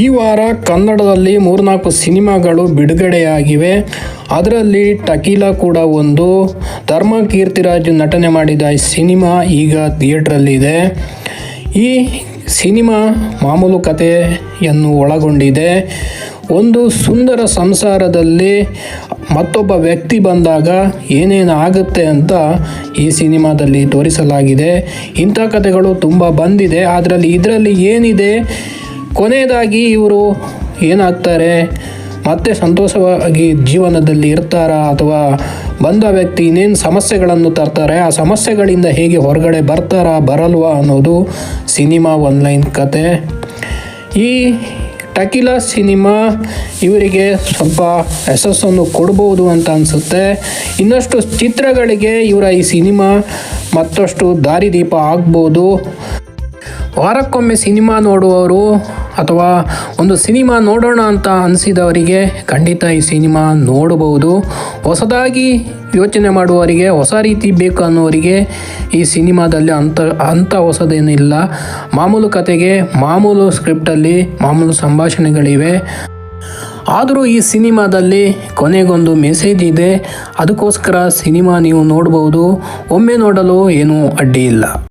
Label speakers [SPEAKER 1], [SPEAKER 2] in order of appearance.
[SPEAKER 1] ಈ ವಾರ ಕನ್ನಡದಲ್ಲಿ ಮೂರ್ನಾಲ್ಕು ಸಿನಿಮಾಗಳು ಬಿಡುಗಡೆಯಾಗಿವೆ. ಅದರಲ್ಲಿ ಟಕೀಲಾ ಕೂಡ ಒಂದು. ಧರ್ಮ ಕೀರ್ತಿರಾಜ್ ನಟನೆ ಮಾಡಿದ ಸಿನಿಮಾ ಈಗ ಥಿಯೇಟ್ರಲ್ಲಿದೆ ಈ ಸಿನಿಮಾ ಮಾಮೂಲು ಕಥೆಯನ್ನು ಒಳಗೊಂಡಿದೆ. ಒಂದು ಸುಂದರ ಸಂಸಾರದಲ್ಲಿ ಮತ್ತೊಬ್ಬ ವ್ಯಕ್ತಿ ಬಂದಾಗ ಏನೇನು ಆಗುತ್ತೆ ಅಂತ ಈ ಸಿನಿಮಾದಲ್ಲಿ ತೋರಿಸಲಾಗಿದೆ. ಇಂಥ ಕಥೆಗಳು ತುಂಬ ಬಂದಿದೆ. ಅದರಲ್ಲಿ ಇದರಲ್ಲಿ ಏನಿದೆ? ಕೊನೆಯದಾಗಿ ಇವರು ಏನಾಗ್ತಾರೆ? ಮತ್ತೆ ಸಂತೋಷವಾಗಿ ಜೀವನದಲ್ಲಿ ಇರ್ತಾರಾ? ಅಥವಾ ಬಂದ ವ್ಯಕ್ತಿ ಇನ್ನೇನು ಸಮಸ್ಯೆಗಳನ್ನು ತರ್ತಾರೆ? ಆ ಸಮಸ್ಯೆಗಳಿಂದ ಹೇಗೆ ಹೊರಗಡೆ ಬರ್ತಾರಾ, ಬರಲ್ವಾ ಅನ್ನೋದು ಸಿನಿಮಾ ಒನ್ಲೈನ್ ಕತೆ. ಈ ಟಕಿಲಾ ಸಿನಿಮಾ ಇವರಿಗೆ ಸ್ವಲ್ಪ ಯಶಸ್ಸನ್ನು ಕೊಡ್ಬೋದು ಅಂತ ಅನಿಸುತ್ತೆ. ಇನ್ನಷ್ಟು ಚಿತ್ರಗಳಿಗೆ ಇವರ ಈ ಸಿನಿಮಾ ಮತ್ತಷ್ಟು ದಾರಿದೀಪ ಆಗ್ಬೋದು. ವಾರಕ್ಕೊಮ್ಮೆ ಸಿನಿಮಾ ನೋಡುವವರು ಅಥವಾ ಒಂದು ಸಿನಿಮಾ ನೋಡೋಣ ಅಂತ ಅನಿಸಿದವರಿಗೆ ಖಂಡಿತ ಈ ಸಿನಿಮಾ ನೋಡಬಹುದು. ಹೊಸದಾಗಿ ಯೋಚನೆ ಮಾಡುವವರಿಗೆ, ಹೊಸ ರೀತಿ ಬೇಕು ಅನ್ನೋರಿಗೆ ಈ ಸಿನಿಮಾದಲ್ಲಿ ಅಂಥ ಅಂಥ ಹೊಸದೇನಿಲ್ಲ. ಮಾಮೂಲು ಕತೆಗೆ ಮಾಮೂಲು ಸ್ಕ್ರಿಪ್ಟಲ್ಲಿ ಮಾಮೂಲು ಸಂಭಾಷಣೆಗಳಿವೆ. ಆದರೂ ಈ ಸಿನಿಮಾದಲ್ಲಿ ಕೊನೆಗೊಂದು ಮೆಸೇಜ್ ಇದೆ. ಅದಕ್ಕೋಸ್ಕರ ಸಿನಿಮಾ ನೀವು ನೋಡ್ಬೋದು ಒಮ್ಮೆ ನೋಡಲು ಏನೂ ಅಡ್ಡಿ ಇಲ್ಲ.